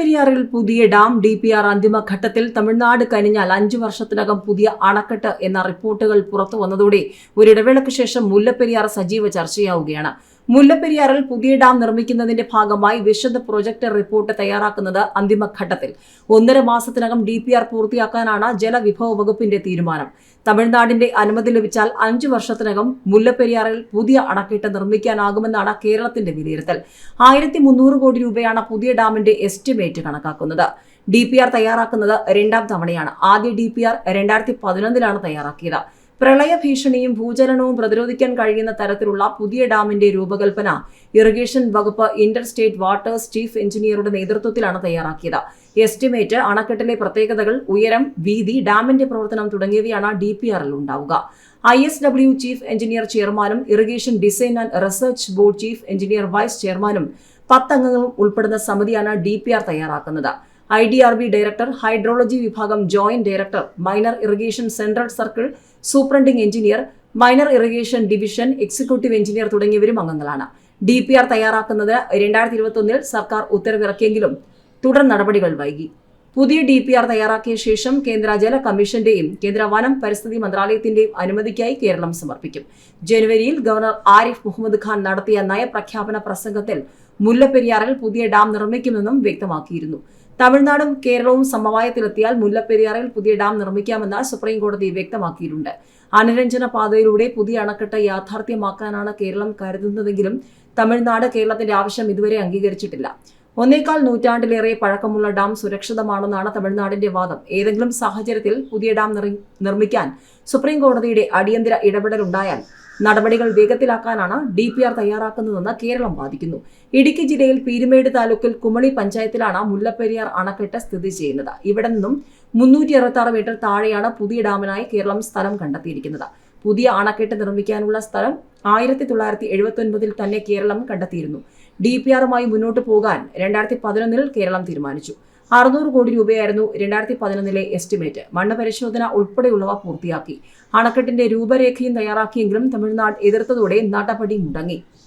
മുല്ലപ്പെരിയാറിൽ പുതിയ dam D P R അന്തിമഘട്ടത്തിൽ തമിഴ്നാട് കനിഞ്ഞാൽ അഞ്ചു വർഷത്തിനകം പുതിയ അണക്കെട്ട് എന്ന റിപ്പോർട്ടുകൾ പുറത്തു വന്നതോടെ ഒരിടവേളയ്ക്ക് ശേഷം മുല്ലപ്പെരിയാർ സജീവ ചർച്ചയാവുകയാണ്. മുല്ലപ്പെരിയാറിൽ പുതിയ ഡാം നിർമ്മിക്കുന്നതിന്റെ ഭാഗമായി വിശദ പ്രൊജക്ട് റിപ്പോർട്ട് തയ്യാറാക്കുന്നത് അന്തിമഘട്ടത്തിൽ. ഒന്നര മാസത്തിനകം ഡി പി ആർ പൂർത്തിയാക്കാനാണ് ജലവിഭവ വകുപ്പിന്റെ തീരുമാനം. തമിഴ്നാടിന്റെ അനുമതി ലഭിച്ചാൽ അഞ്ചു വർഷത്തിനകം മുല്ലപ്പെരിയാറിൽ പുതിയ അണക്കെട്ട് നിർമ്മിക്കാനാകുമെന്നാണ് കേരളത്തിന്റെ വിലയിരുത്തൽ. ആയിരത്തി മുന്നൂറ് കോടി രൂപയാണ് പുതിയ ഡാമിന്റെ എസ്റ്റിമേറ്റ് കണക്കാക്കുന്നത്. ഡി പി ആർ തയ്യാറാക്കുന്നത് രണ്ടാം തവണയാണ്. ആദ്യ ഡി പി ആർ രണ്ടായിരത്തി പതിനൊന്നിലാണ് തയ്യാറാക്കിയത്. പ്രളയ ഭീഷണിയും ഭൂചലനവും പ്രതിരോധിക്കാൻ കഴിയുന്ന തരത്തിലുള്ള പുതിയ ഡാമിന്റെ രൂപകൽപ്പന ഇറിഗേഷൻ വകുപ്പ് ഇന്റർ സ്റ്റേറ്റ് വാട്ടേഴ്സ് ചീഫ് എഞ്ചിനീയറുടെ നേതൃത്വത്തിലാണ് തയ്യാറാക്കിയത്. എസ്റ്റിമേറ്റ് അണക്കെട്ടിലെ പ്രത്യേകതകൾ ഉയരം വീതി ഡാമിന്റെ പ്രവർത്തനം തുടങ്ങിയവയാണ് ഡി പി ആറിൽ ഉണ്ടാവുക. I S W chief engineer ചെയർമാനും irrigation design and research board chief engineer vice ചെയർമാനും പത്തംഗങ്ങളും ഉൾപ്പെടുന്ന സമിതിയാണ് ഡി തയ്യാറാക്കുന്നത്. I D R B director hydrology വിഭാഗം joint director minor irrigation central circle superintending engineer minor irrigation division executive engineer തുടങ്ങിയവരും അംഗങ്ങളാണ്. D P R തയ്യാറാക്കുന്നത് രണ്ടായിരത്തി ഇരുപത്തൊന്നിൽ സർക്കാർ ഉത്തരവിറക്കിയെങ്കിലും തുടർ നടപടികൾ വൈകി. പുതിയ ഡി പി ആർ തയ്യാറാക്കിയ ശേഷം കേന്ദ്ര ജല കമ്മീഷന്റെയും കേന്ദ്ര വനം പരിസ്ഥിതി മന്ത്രാലയത്തിന്റെയും അനുമതിക്കായി കേരളം സമർപ്പിക്കും. ജനുവരിയിൽ ഗവർണർ ആരിഫ് മുഹമ്മദ് ഖാൻ നടത്തിയ നയപ്രഖ്യാപന പ്രസംഗത്തിൽ മുല്ലപ്പെരിയാറിൽ പുതിയ ഡാം നിർമ്മിക്കുമെന്നും വ്യക്തമാക്കിയിരുന്നു. തമിഴ്നാടും കേരളവും സമവായത്തിലെത്തിയാൽ മുല്ലപ്പെരിയാറിൽ പുതിയ ഡാം നിർമ്മിക്കാമെന്ന് സുപ്രീം കോടതി വ്യക്തമാക്കിയിട്ടുണ്ട്. അനുരഞ്ജന പാതയിലൂടെ പുതിയ അണക്കെട്ട് യാഥാർത്ഥ്യമാക്കാനാണ് കേരളം കരുതുന്നതെങ്കിലും തമിഴ്നാട് കേരളത്തിന്റെ ആവശ്യം ഇതുവരെ അംഗീകരിച്ചിട്ടില്ല. ഒന്നേക്കാൾ നൂറ്റാണ്ടിലേറെ പഴക്കമുള്ള ഡാം സുരക്ഷിതമാണെന്നാണ് തമിഴ്നാടിന്റെ വാദം. ഏതെങ്കിലും സാഹചര്യത്തിൽ പുതിയ ഡാം നിർമ്മിക്കാൻ സുപ്രീം കോടതിയുടെ അടിയന്തര ഇടപെടലുണ്ടായാൽ നടപടികൾ വേഗത്തിലാക്കാനാണ് ഡി പി ആർ തയ്യാറാക്കുന്നതെന്ന് കേരളം വാദിക്കുന്നു. ഇടുക്കി ജില്ലയിൽ പീരുമേട് താലൂക്കിൽ കുമളി പഞ്ചായത്തിലാണ് മുല്ലപ്പെരിയാർ അണക്കെട്ട് സ്ഥിതി ചെയ്യുന്നത്. ഇവിടെ നിന്നും മുന്നൂറ്റി അറുപത്തി മീറ്റർ താഴെയാണ് പുതിയ ഡാമിനായി കേരളം സ്ഥലം കണ്ടെത്തിയിരിക്കുന്നത്. പുതിയ അണക്കെട്ട് നിർമ്മിക്കാനുള്ള സ്ഥലം ആയിരത്തി തൊള്ളായിരത്തി എഴുപത്തി ഒൻപതിൽ തന്നെ കേരളം കണ്ടെത്തിയിരുന്നു. ഡി പി ആറുമായി മുന്നോട്ട് പോകാൻ രണ്ടായിരത്തി പതിനൊന്നിൽ കേരളം തീരുമാനിച്ചു. അറുന്നൂറ് കോടി രൂപയായിരുന്നു രണ്ടായിരത്തി പതിനൊന്നിലെ എസ്റ്റിമേറ്റ്. മണ്ണ് പരിശോധന ഉൾപ്പെടെയുള്ളവ പൂർത്തിയാക്കി. അണക്കെട്ടിന്റെ രൂപരേഖയും തയ്യാറാക്കിയെങ്കിലും തമിഴ്നാട് എതിർത്തതോടെ നടപടി മുടങ്ങി.